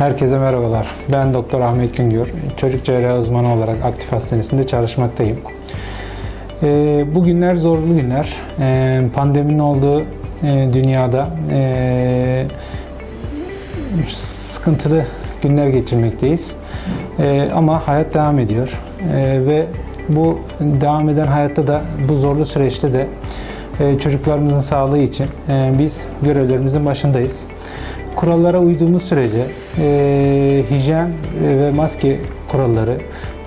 Herkese merhabalar. Ben Doktor Ahmet Güngör. Çocuk cerrahi uzmanı olarak aktif hastanesinde çalışmaktayım. Ee, bu günler zorlu günler. Ee, pandeminin olduğu e, dünyada e, sıkıntılı günler geçirmekteyiz. Ee, ama hayat devam ediyor. Ee, ve bu devam eden hayatta da bu zorlu süreçte de e, çocuklarımızın sağlığı için e, biz görevlerimizin başındayız. Kurallara uyduğumuz sürece e, hijyen ve maske kuralları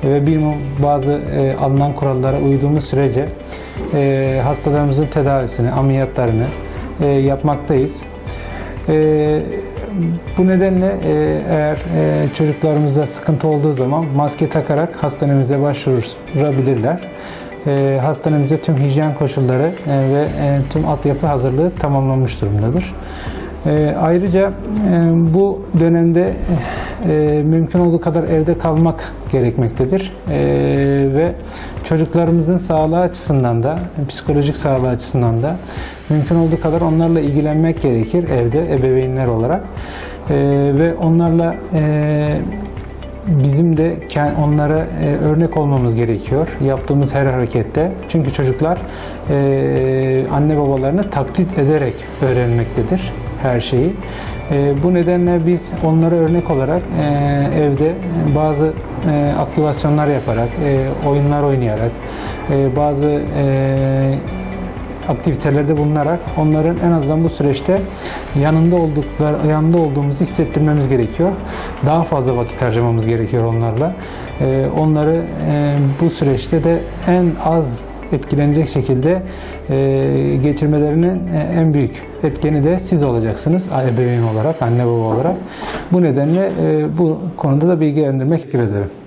ve bir bazı e, alınan kurallara uyduğumuz sürece e, hastalarımızın tedavisini, ameliyatlarını e, yapmaktayız. E, bu nedenle e, eğer e, çocuklarımızda sıkıntı olduğu zaman maske takarak hastanemize başvurabilirler. E, hastanemize tüm hijyen koşulları e, ve e, tüm altyapı hazırlığı tamamlanmış durumdadır. E, ayrıca e, bu dönemde e, mümkün olduğu kadar evde kalmak gerekmektedir. E, ve çocuklarımızın sağlığı açısından da, psikolojik sağlığı açısından da mümkün olduğu kadar onlarla ilgilenmek gerekir evde ebeveynler olarak. E, ve onlarla e, bizim de onlara e, örnek olmamız gerekiyor yaptığımız her harekette. Çünkü çocuklar e, anne babalarını taklit ederek öğrenmektedir her şeyi. E, bu nedenle biz onlara örnek olarak evde bazı aktivasyonlar yaparak, oyunlar oynayarak, bazı aktivitelerde bulunarak onların en azından bu süreçte yanında oldukları yanında olduğumuzu hissettirmemiz gerekiyor. Daha fazla vakit harcamamız gerekiyor onlarla. Ee, onları e, bu süreçte de en az etkilenecek şekilde e, geçirmelerinin e, en büyük etkeni de siz olacaksınız ebeveyn olarak, anne baba olarak. Bu nedenle e, bu konuda da bilgilendirmek ederim.